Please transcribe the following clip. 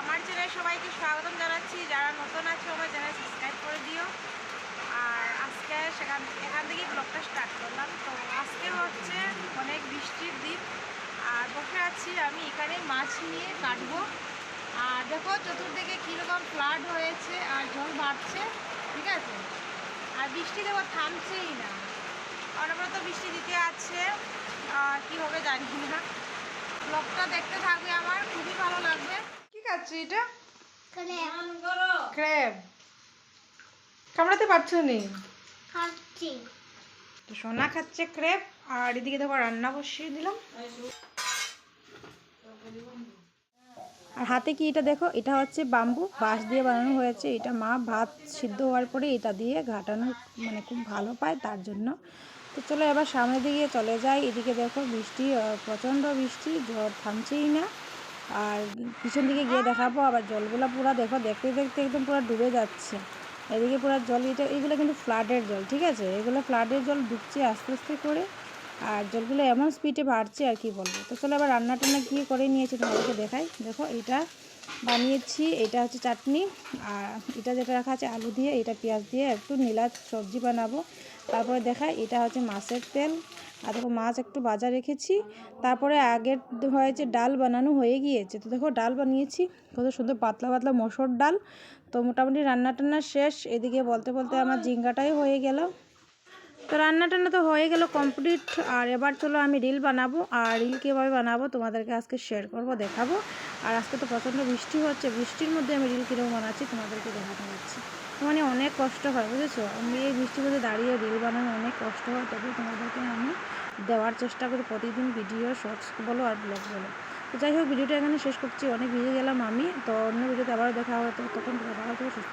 আমার চ্যানেলে সবাইকে স্বাগতম জানাচ্ছি। যারা নতুন আছে, আমার চ্যানেল সাবস্ক্রাইব করে দিও। আর আজকে সেখান এখান থেকেই ব্লগটা স্টার্ট করলাম। তো আজকে হচ্ছে অনেক বৃষ্টির দিন। আর বসে আছি আমি, এখানে মাছ নিয়ে কাটবো। আর দেখো, চতুর্দিকে কীরকম ফ্লাড হয়েছে আর জল বাড়ছে, ঠিক আছে? আর বৃষ্টি দেখো থামছেই না। অনবরত বৃষ্টি দিতে আছে। কী হবে জানি না। ব্লগটা দেখতে থাকবে আমার কি খাচ্ছি এটা? ক্র্যাব। কামড়াতে পারছ নি? তো সোনা খাচ্ছে ক্রেপ আর এদিকে দেখো রান্না বসিয়ে দিলাম। আর হাতে কি এটা দেখো? এটা হচ্ছে বাম্বু। বাঁশ দিয়ে বানানো হয়েছে। এটা মা ভাত সিদ্ধ হওয়ার পরে এটা দিয়ে ঘাটানো মানে খুব ভালো পায় তার জন্য। তো চলো এবার সামনের দিকে চলে যাই। এদিকে দেখো বৃষ্টি প্রচণ্ড বৃষ্টি। ঝড় থামছেই না। আর পিছন দিকে গিয়ে দেখাবো, আবার জলগুলো পুরো দেখো, দেখতে দেখতে একদম পুরো ডুবে যাচ্ছে। এদিকে পুরো জল, এটা, এগুলো কিন্তু ফ্লাডের জল, ঠিক আছে? এগুলো ফ্লাডের জল ডুবছে আস্তে আস্তে করে, আর জলগুলো এমন স্পিডে বাড়ছে আর কি বলব। তো চলো আবার রান্না টান্না কী করে নিয়েছি তোমাদেরকে দেখাই। দেখো এটা বানিয়েছি, এটা হচ্ছে চাটনি, আর এটা যেটা রাখা আছে আলু দিয়ে, এটা পেঁয়াজ দিয়ে একটু নীলা সবজি বানাবো। তারপরে দেখাই এটা হচ্ছে মাছের তেল। আর দেখো, মাছ একটু বাজা রেখেছি। তারপরে আগের হয়েছে ডাল বানানো হয়ে গিয়েছে, তো দেখো, ডাল বানিয়েছি। কত সুন্দর পাতলা পাতলা মসুর ডাল। তো মোটামুটি রান্না টান্না শেষ। এদিকে বলতে বলতে আমার জিঙ্গাটাই হয়ে গেল। তো রান্না টান্না তো হয়ে গেল কমপ্লিট আর এবার চলো আমি রিল বানাবো, আর রিল কীভাবে বানাবো তোমাদেরকে আজকে শেয়ার করব, দেখাবো। আর আজকে তো প্রচণ্ড বৃষ্টি হচ্ছে, বৃষ্টির মধ্যে আমি রিল কীরকম বানাচ্ছি তোমাদেরকে দেখাতে পারছি মানে অনেক কষ্ট হয়, বুঝেছ? আমি এই বৃষ্টির মধ্যে দাঁড়িয়ে রিল বানানো অনেক কষ্ট হয় তবে তোমাদেরকে আমি দেওয়ার চেষ্টা করি প্রতিদিন ভিডিও শর্টস বলো আর ব্লগ বলো। তো যাই হোক ভিডিওটা এখানে শেষ করছি, অনেক ভিজে গেলাম আমি। তো অন্য ভিডিওতে আবারও দেখা হবে তখন ভালো থেকে, সুস্থ।